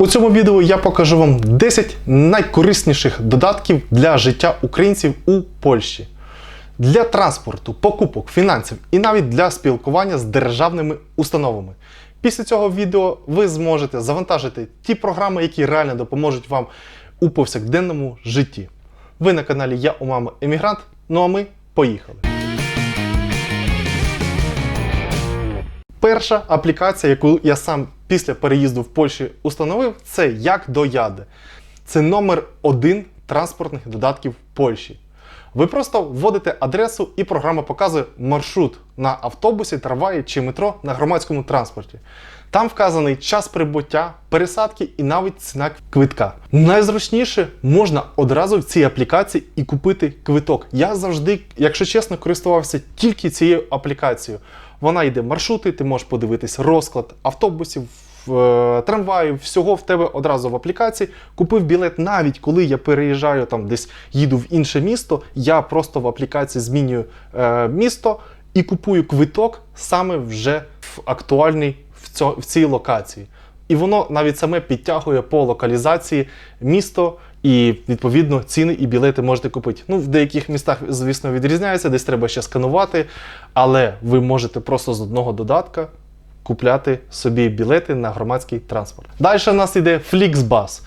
У цьому відео я покажу вам 10 найкорисніших додатків для життя українців у Польщі. Для транспорту, покупок, фінансів і навіть для спілкування з державними установами. Після цього відео ви зможете завантажити ті програми, які реально допоможуть вам у повсякденному житті. Ви на каналі Я у мами Емігрант. Ну а ми поїхали. Перша аплікація, яку я сам після переїзду в Польщі установив, це як до Яди. Це номер один транспортних додатків Польщі. Ви просто вводите адресу, і програма показує маршрут на автобусі, трамваї чи метро на громадському транспорті. Там вказаний час прибуття, пересадки і навіть ціна квитка. Найзручніше можна одразу в цій аплікації і купити квиток. Я завжди, якщо чесно, користувався тільки цією аплікацією. Вона йде маршрути, ти можеш подивитись розклад автобусів, е, трамваїв, всього в тебе одразу в аплікації. Купив білет навіть коли я переїжджаю там десь їду в інше місто. Я просто в аплікації змінюю е, місто і купую квиток саме вже в цьо, в цій локації. І воно навіть саме підтягує по локалізації місто. І відповідно ціни і білети можете купити. Ну, в деяких містах, звісно, відрізняється, десь треба ще сканувати, але ви можете просто з одного додатка купляти собі білети на громадський транспорт. Далі у нас йде Flixbus.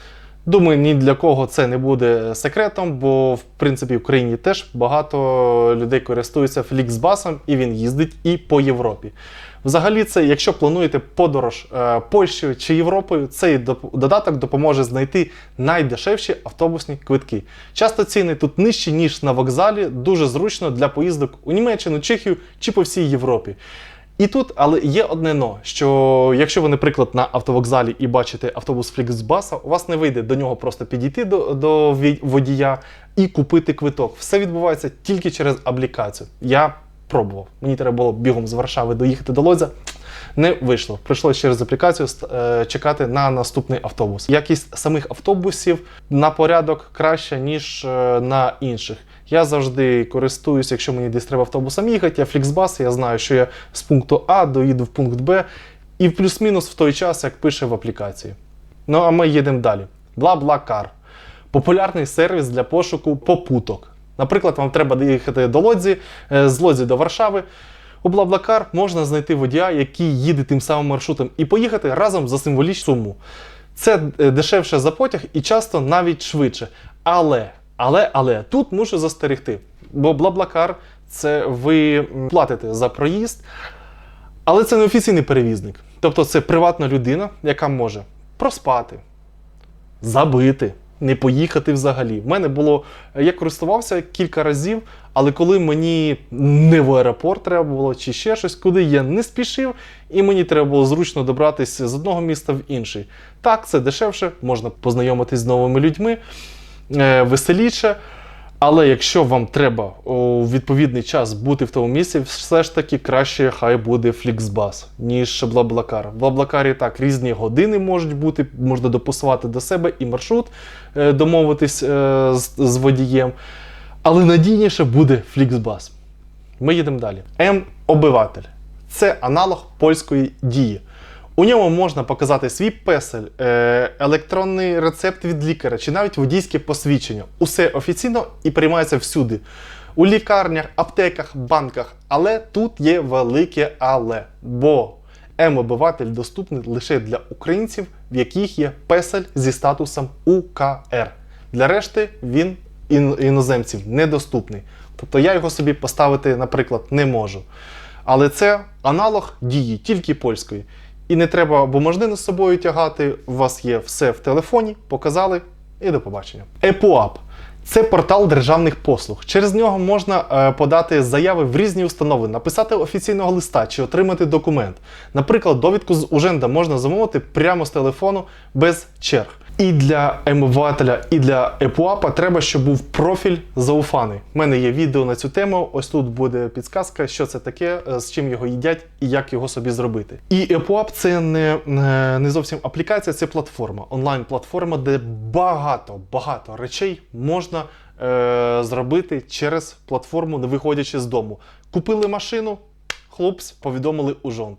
Думаю, ні для кого це не буде секретом, бо в принципі в Україні теж багато людей користуються Flixbus, і він їздить і по Європі. Взагалі, це, якщо плануєте подорож е, Польщею чи Європою, цей додаток допоможе знайти найдешевші автобусні квитки. Часто ціни тут нижчі, ніж на вокзалі, дуже зручно для поїздок у Німеччину, Чехію чи по всій Європі. І тут, але є одне но, що якщо ви, наприклад, на автовокзалі і бачите автобус Flixbus, у вас не вийде до нього просто підійти до, до водія і купити квиток. Все відбувається тільки через аплікацію. Я пробував. Мені треба було бігом з Варшави доїхати до Лодзя. Не вийшло. Прийшлося через аплікацію е, чекати на наступний автобус. Якість самих автобусів на порядок краща, ніж е, на інших. Я завжди користуюсь, якщо мені десь треба автобусом їхати, я фліксбас, я знаю, що я з пункту А доїду в пункт Б, і плюс-мінус в той час, як пише в аплікації. Ну а ми їдемо далі. BlaBlaCar. Популярний сервіс для пошуку попуток. Наприклад, вам треба доїхати до Лодзі, е, з Лодзі до Варшави. У BlaBlaCar можна знайти водія, який їде тим самим маршрутом, і поїхати разом за символічну суму. Це е, дешевше за потяг і часто навіть швидше. Але, але, але тут мушу застерегти. Бо BlaBlaCar – це ви платите за проїзд, але це не офіційний перевізник. Тобто це приватна людина, яка може проспати, забити, не поїхати взагалі. В мене було, я користувався кілька разів, але коли мені не в аеропорт треба було, чи ще щось, куди я не спішив, і мені треба було зручно добратися з одного міста в інший. Так, це дешевше, можна познайомитись з новими людьми, е, веселіше. Але якщо вам треба у відповідний час бути в тому місці, все ж таки краще хай буде Flixbus, ніж BlaBlaCar. В BlaBlaCar так різні години можуть бути, можна дописувати до себе і маршрут, е, домовитись е, з, водієм. Але надійніше буде Flixbus. Ми їдемо далі. М-обиватель. Це аналог польської дії. У ньому можна показати свій песель, е, електронний рецепт від лікаря чи навіть водійське посвідчення. Усе офіційно і приймається всюди. У лікарнях, аптеках, банках. Але тут є велике але. Бо М-обиватель доступний лише для українців, в яких є песель зі статусом УКР. Для решти він ін- іноземців недоступний. Тобто я його собі поставити, наприклад, не можу. Але це аналог дії тільки польської. І не треба бумажнину з собою тягати. У вас є все в телефоні, показали і до побачення. ЕПОАП – це портал державних послуг. Через нього можна е, подати заяви в різні установи, написати офіційного листа чи отримати документ. Наприклад, довідку з Уженда можна замовити прямо з телефону без черг. І для емивателя, і для епуапа треба, щоб був профіль зауфаний. У мене є відео на цю тему. Ось тут буде підсказка, що це таке, е, з чим його їдять і як його собі зробити. І епуап це не, не не зовсім аплікація, це платформа, онлайн-платформа, де багато багато речей можна е, зробити через платформу, не виходячи з дому. Купили машину, хлопці повідомили у жонт.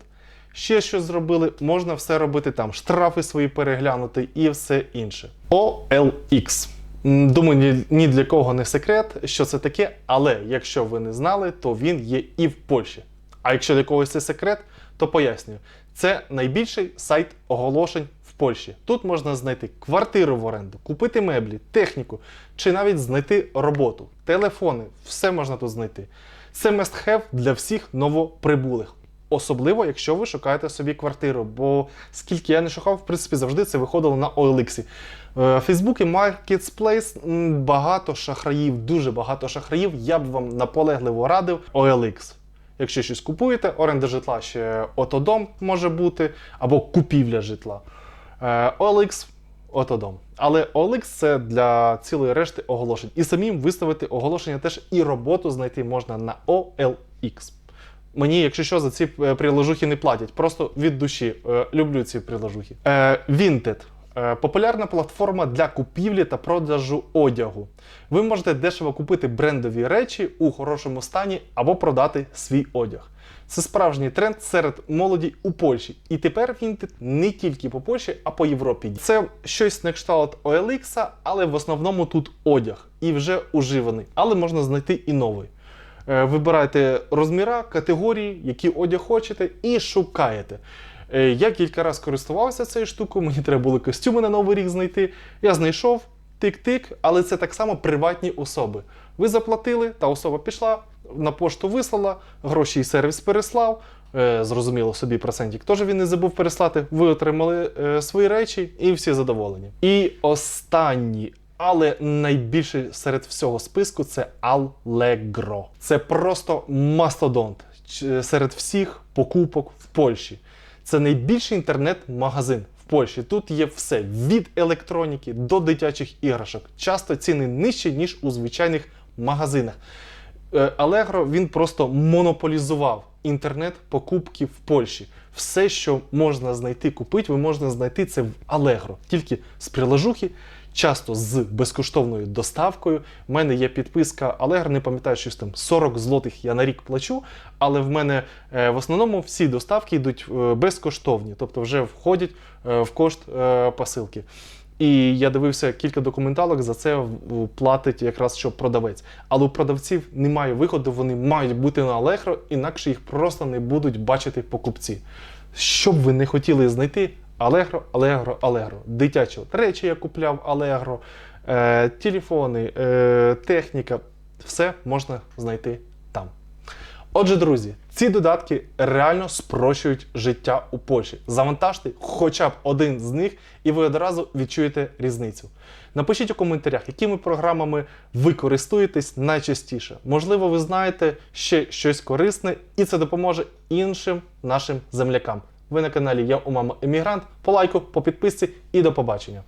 Ще щось зробили, можна все робити там, штрафи свої переглянути і все інше. OLX. Думаю, ні, для кого не секрет, що це таке, але якщо ви не знали, то він є і в Польщі. А якщо для когось це секрет, то пояснюю. Це найбільший сайт оголошень в Польщі. Тут можна знайти квартиру в оренду, купити меблі, техніку чи навіть знайти роботу, телефони, все можна тут знайти. Це must have для всіх новоприбулих. Особливо, якщо ви шукаєте собі квартиру, бо скільки я не шукав, в принципі, завжди це виходило на OLX. В Фейсбуці Marketplace багато шахраїв, дуже багато шахраїв. Я б вам наполегливо радив OLX. Якщо щось купуєте, оренда житла ще отодом може бути, або купівля житла. Е, OLX отодом. Але OLX це для цілої решти оголошень. І самим виставити оголошення теж і роботу знайти можна на OLX. Мені, якщо що, за ці е, приложухи не платять. Просто від душі е, люблю ці приложухи. Е, Vinted. Е, Популярна платформа для купівлі та продажу одягу. Ви можете дешево купити брендові речі у хорошому стані або продати свій одяг. Це справжній тренд серед молоді у Польщі. І тепер Vinted не тільки по Польщі, а по Європі. Це щось на кшталт OLX, але в основному тут одяг і вже уживаний, але можна знайти і новий. Е, Вибирайте розміра, категорії, які одяг хочете, і шукаєте. Е, Я кілька разів користувався цією штукою, мені треба було костюми на новий рік знайти. Я знайшов, тик-тик, але це так само приватні особи. Ви заплатили, та особа пішла, на пошту вислала, гроші і сервіс переслав. Е, Зрозуміло, собі процентик теж він не забув переслати. Ви отримали свої речі і всі задоволені. І останній, але найбільший серед всього списку це Allegro. Це просто мастодонт серед всіх покупок в Польщі. Це найбільший інтернет-магазин в Польщі. Тут є все від електроніки до дитячих іграшок. Часто ціни нижчі, ніж у звичайних магазинах. Е, Allegro він просто монополізував інтернет-покупки в Польщі. Все, що можна знайти, купити, ви можна знайти це в Allegro. Тільки з прилажухи, часто з безкоштовною доставкою. У мене є підписка Allegro, не пам'ятаю, щось там 40 злотих я на рік плачу, але в мене е, в основному всі доставки йдуть е, безкоштовні, тобто вже входять е, в кошт посилки. І я дивився кілька документалок, за це платить якраз що продавець. Але у продавців немає виходу, вони мають бути на Allegro, інакше їх просто не будуть бачити покупці. Що б ви не хотіли знайти, Allegro, Allegro, Allegro. Дитячі речі я купляв Allegro, е, телефони, е, техніка, все можна знайти. Отже, друзі, ці додатки реально спрощують життя у Польщі. Завантажте хоча б один з них, і ви одразу відчуєте різницю. Напишіть у коментарях, якими програмами ви користуєтесь найчастіше. Можливо, ви знаєте ще щось корисне, і це допоможе іншим нашим землякам. Ви на каналі Я у мама Емігрант. По лайку, по підписці і до побачення.